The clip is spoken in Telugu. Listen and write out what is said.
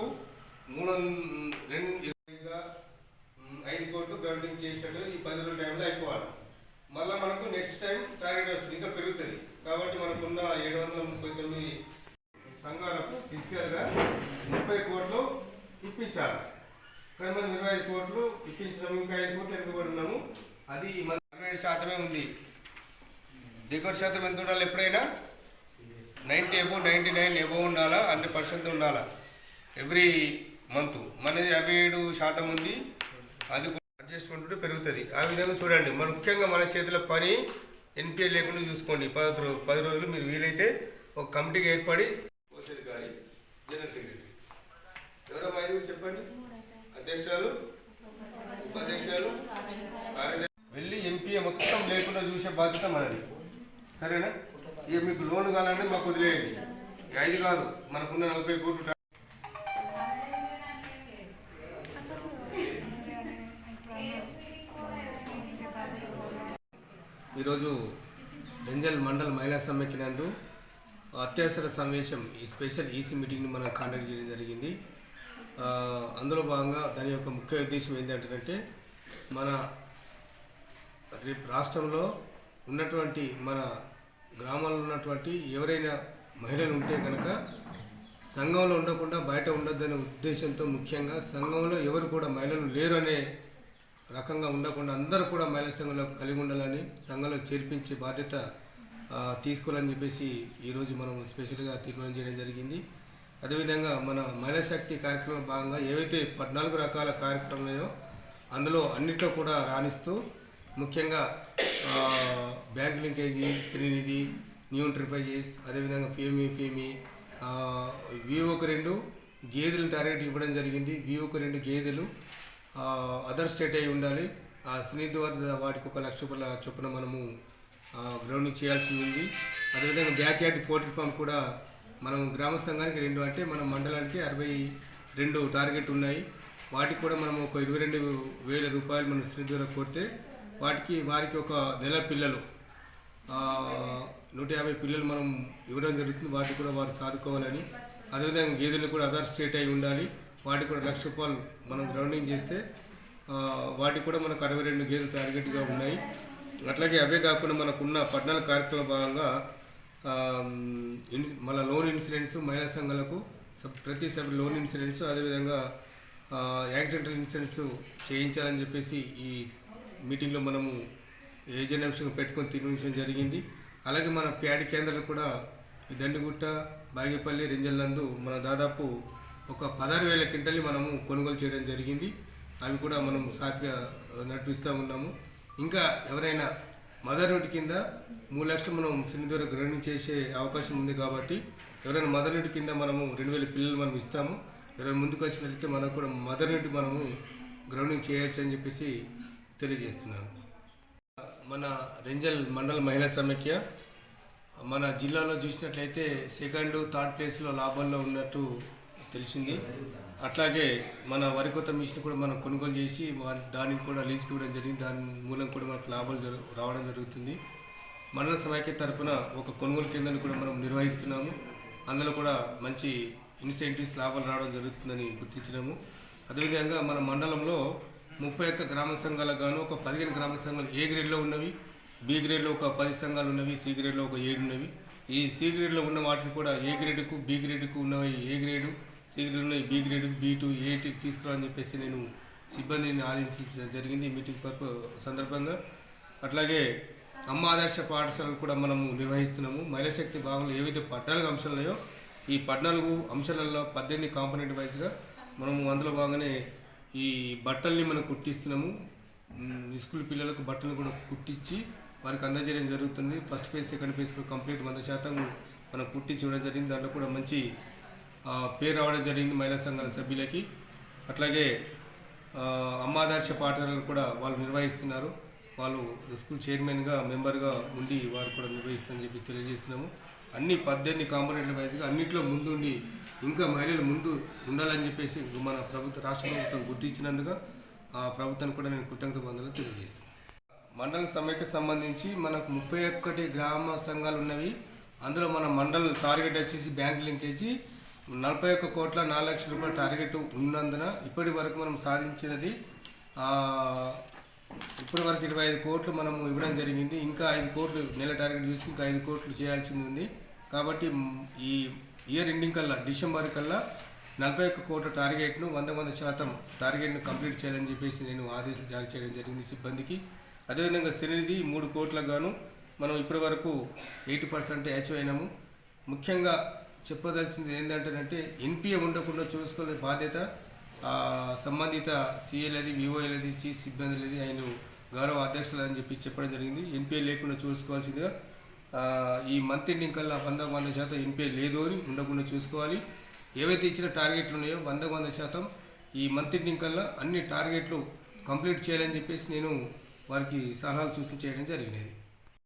ఎనిమిది మూడు రెండు ఇరవైగా ఐదు కోట్లు గ్రౌండింగ్ చేసేటట్టు ఈ పది రోజుల టైంలో అయిపోవాలి. మళ్ళీ మనకు నెక్స్ట్ టైం టార్గెట్ వస్తుంది ఇంకా పెరుగుతుంది. కాబట్టి మనకున్న ఏడు వందల ముప్పై తొమ్మిది సంఘాలకు ఫిజికల్గా ముప్పై కోట్లు ఇప్పించాలి. కానీ మనం ఇరవై ఐదు కోట్లు ఇప్పించినాము ఇంకా ఐదు కోట్లు వెనుకబడి ఉన్నాము అది మన అరవై శాతమే ఉంది. డెకోర్ శాతం ఎంత ఉండాలి ఎప్పుడైనా? Ninety above ninety nine above ఉండాలా? హండ్రెడ్ పర్సెంట్ ఉండాలా? Every month. మనది యాభై ఏడు శాతం ఉంది. అది అడ్జస్ట్మెంట్ ఉంటే పెరుగుతుంది. ఆ విధంగా చూడండి. మన ముఖ్యంగా మన చేతిలో పని ఎన్పిఏ లేకుండా చూసుకోండి. పది రోజు పది రోజులు మీరు వీలైతే ఒక కమిటీకి ఏర్పడి కోశాధికారి జనరల్ సెక్రటరీ. ఎవరో ఐదుగురు చెప్పండి? అధ్యక్షురాలు? ఉపాధ్యక్షురాలు? వెళ్ళి ఎంపీఏ మొత్తం లేకుండా చూసే బాధ్యత మనది. సరేనా? ఇక మీకు లోన్ కావాలంటే మాకు వదిలేయండి. ఇక ఐదు కాదు. మనకున్న నలభై కోట్లు ఈరోజు రెంజల్ మండల్ మహిళా సమ్మెకి నందు అత్యవసర సమావేశం ఈ స్పెషల్ ఈసీ మీటింగ్ని మనం కండక్ట్ చేయడం జరిగింది. అందులో భాగంగా దాని యొక్క ముఖ్య ఉద్దేశం ఏంటంటే మన రేపు రాష్ట్రంలో ఉన్నటువంటి మన గ్రామాల్లో ఉన్నటువంటి ఎవరైనా మహిళలు ఉంటే కనుక సంఘంలో ఉండకుండా బయట ఉండొద్దనే ఉద్దేశంతో ముఖ్యంగా సంఘంలో ఎవరు కూడా మహిళలు లేరు అనే రకంగా ఉండకుండా అందరూ కూడా మహిళా సంఘంలో కలిగి ఉండాలని సంఘంలో చేర్పించే బాధ్యత తీసుకోవాలని చెప్పేసి ఈరోజు మనం స్పెషల్గా తీర్మానం చేయడం జరిగింది. అదేవిధంగా మన మహిళా శక్తి కార్యక్రమం భాగంగా ఏవైతే పద్నాలుగు రకాల కార్యక్రమాలు అందులో అన్నిట్లో కూడా రాణిస్తూ ముఖ్యంగా bank linkage Srinidhi new enterprises అదేవిధంగా పిఎంఈ పిఎంఈ వివోకి రెండు గేదెలు టార్గెట్ ఇవ్వడం జరిగింది. వివోకి రెండు గేదెలు అదర్ స్టేట్ అయి ఉండాలి. ఆ శ్రీనిధి వద్ద వాటికి ఒక లక్ష రూపాయల చొప్పున మనము గ్రౌండింగ్ చేయాల్సి ఉంది. అదేవిధంగా బ్యాక్ యార్డ్ పోల్ట్రీ ఫామ్ కూడా మనం గ్రామ సంఘానికి రెండు అంటే మన మండలానికి అరవై రెండు టార్గెట్ ఉన్నాయి. వాటికి కూడా మనం ఒక ఇరవై రెండు వేల రూపాయలు మనం శ్రీనిధి కొడితే కోరితే వాటికి వారికి ఒక నెల పిల్లలు నూట యాభై పిల్లలు మనం ఇవ్వడం జరుగుతుంది. వాటికి కూడా వారు సాదుకోవాలని. అదేవిధంగా గేదెలు కూడా అదర్ స్టేట్ అయి ఉండాలి. వాటికి కూడా లక్ష రూపాయలు మనం గ్రౌండింగ్ చేస్తే వాటికి కూడా మనకు అరవై రెండు గేదెలు టార్గెట్గా ఉన్నాయి. అట్లాగే అవే కాకుండా మనకున్న పద్నాలుగు కార్యక్రమ భాగంగా మన లోన్ ఇన్సూరెన్స్ మహిళా సంఘాలకు ప్రతి సభ్యులు లోన్ ఇన్సూరెన్స్ అదేవిధంగా యాక్సిడెంటల్ ఇన్సూరెన్స్ చేయించాలని చెప్పేసి ఈ మీటింగ్లో మనము ఏజెంట్ అంశంగా పెట్టుకొని తీర్మానించడం జరిగింది. అలాగే మన ప్యాడ్ కేంద్రాలు కూడా ఈ దండిగుట్ట బాగేపల్లి రెంజల్లందు మన దాదాపు ఒక పదహారు వేల క్వింటల్ని మనము కొనుగోలు చేయడం జరిగింది. అవి కూడా మనం సాఫీగా నడిపిస్తూ ఉన్నాము. ఇంకా ఎవరైనా మదర్ నోటి కింద మూడు లక్షలు మనం సినిదూర గ్రహణం చేసే అవకాశం ఉంది కాబట్టి ఎవరైనా మదర్ నోటి కింద మనము రెండు వేల పిల్లలు మనం ఇస్తాము. ఎవరైనా ముందుకు వచ్చినట్లయితే మనకు కూడా మదర్ నోటి మనము గ్రౌండింగ్ చేయొచ్చు అని చెప్పేసి తెలియజేస్తున్నాను. మన రెంజల్ మండల మహిళా సమైక్య మన జిల్లాలో చూసినట్లయితే సెకండ్ థర్డ్ ప్లేస్లో లాభంలో ఉన్నట్టు తెలిసింది. అట్లాగే మన వరి కొత్త మిషన్ కూడా మనం కొనుగోలు చేసి దానికి కూడా లీజ్కి ఇవ్వడం జరిగింది. దాని మూలం కూడా మనకు లాభాలు జరు రావడం జరుగుతుంది. మండల సమైక్య తరఫున ఒక కొనుగోలు కేంద్రాన్ని కూడా మనం నిర్వహిస్తున్నాము. అందులో కూడా మంచి ఇన్సెంటివ్స్ లాభాలు రావడం జరుగుతుందని గుర్తించినాము. అదేవిధంగా మన మండలంలో ముప్పై ఒక్క గ్రామ సంఘాలకు గాను ఒక పదిహేను గ్రామ సంఘాలు ఏ గ్రేడ్లో ఉన్నవి? బి గ్రేడ్లో ఒక పది సంఘాలు ఉన్నవి సి గ్రేడ్లో ఒక ఏడు ఉన్నవి. ఈ సి గ్రేడ్లో ఉన్న వాటిని కూడా ఏ గ్రేడ్కు బి గ్రేడ్కు ఉన్నవి ఏ గ్రేడు? సి గ్రేడ్ ఉన్నాయి. బి గ్రేడ్ బి టూ ఏటీకి తీసుకురావని చెప్పేసి నేను సిబ్బందిని ఆదించాల్సి జరిగింది మీటింగ్ పర్ప సందర్భంగా. అట్లాగే అమ్మ ఆదర్శ పాఠశాలలు కూడా మనము నిర్వహిస్తున్నాము. మహిళా శక్తి భాగంలో ఏవైతే పద్నాలుగు అంశాలు ఉన్నాయో ఈ పద్నాలుగు అంశాలలో పద్దెనిమిది కాంపనెంట్ వైజ్గా మనము అందులో భాగంగానే ఈ బట్టల్ని మనం కుట్టిస్తున్నాము. స్కూల్ పిల్లలకు బట్టలు కూడా కుట్టించి వారికి అందజేయడం జరుగుతుంది. First phase second phase complete వంద శాతం మనం కుట్టించి ఇవ్వడం జరిగింది. దాంట్లో కూడా మంచి పేరు రావడం జరిగింది మహిళా సంఘాల సభ్యులకి. అట్లాగే అమ్మాదర్శ పాఠశాలలు కూడా వాళ్ళు నిర్వహిస్తున్నారు. వాళ్ళు స్కూల్ చైర్మన్గా మెంబర్గా ఉండి వారు కూడా నిర్వహిస్తారని చెప్పి తెలియజేస్తున్నాము. అన్ని పద్దెనిమిది కాంపోనెంట్ల వైజ్గా అన్నింటిలో ముందుండి ఇంకా మహిళలు ముందు ఉండాలని చెప్పేసి మన ప్రభుత్వ రాష్ట్ర ప్రభుత్వం గుర్తించినందుగా ఆ ప్రభుత్వానికి కూడా నేను కృతజ్ఞత బంధువులు తెలియజేస్తున్నాను. మండల సమ్మెకి సంబంధించి మనకు ముప్పై ఒక్కటి గ్రామ సంఘాలు ఉన్నవి. అందులో మన మండల్ టార్గెట్ వచ్చేసి బ్యాంక్ లింకేజీ నలభై ఒక్క కోట్ల నాలుగు లక్షల రూపాయల టార్గెట్ ఉన్నందున ఇప్పటి వరకు మనం సాధించినది ఇప్పటి వరకు ఇరవై ఐదు కోట్లు మనం ఇవ్వడం జరిగింది. ఇంకా ఐదు కోట్లు నెల టార్గెట్ చూసి ఇంకా ఐదు కోట్లు చేయాల్సింది ఉంది. కాబట్టి ఈ ఇయర్ ఎండింగ్ కల్లా డిసెంబర్ కల్లా నలభై ఒక్క కోట్ల టార్గెట్ను వంద వంద శాతం టార్గెట్ను కంప్లీట్ చేయాలని చెప్పేసి నేను ఆదేశాలు జారీ చేయడం జరిగింది సిబ్బందికి. అదేవిధంగా శ్రీనిధి మూడు కోట్లకు గాను మనం ఇప్పటి వరకు ఎయిటీ పర్సెంట్ అచీవ్ అయినాము. ముఖ్యంగా చెప్పదలిచింది ఏంటంటేనంటే ఎన్పిఏ ఉండకుండా చూసుకునే బాధ్యత సంబంధిత సిఎల్ది విఓఎల్ది సి సిబ్బందిలది ఆయన గౌరవ అధ్యక్షులు అని చెప్పి చెప్పడం జరిగింది. ఎన్పిఏ లేకుండా చూసుకోవాల్సిందిగా ఈ మంత్ ఎండింగ్ కల్లా వంద వంద శాతం ఎన్పిఏ లేదు అని ఉండకుండా చూసుకోవాలి. ఏవైతే ఇచ్చిన టార్గెట్లు ఉన్నాయో వంద వంద శాతం ఈ మంత్ ఎండింగ్ కల్లా అన్ని టార్గెట్లు కంప్లీట్ చేయాలని చెప్పేసి నేను వారికి సలహాలు సూచన చేయడం జరిగినది.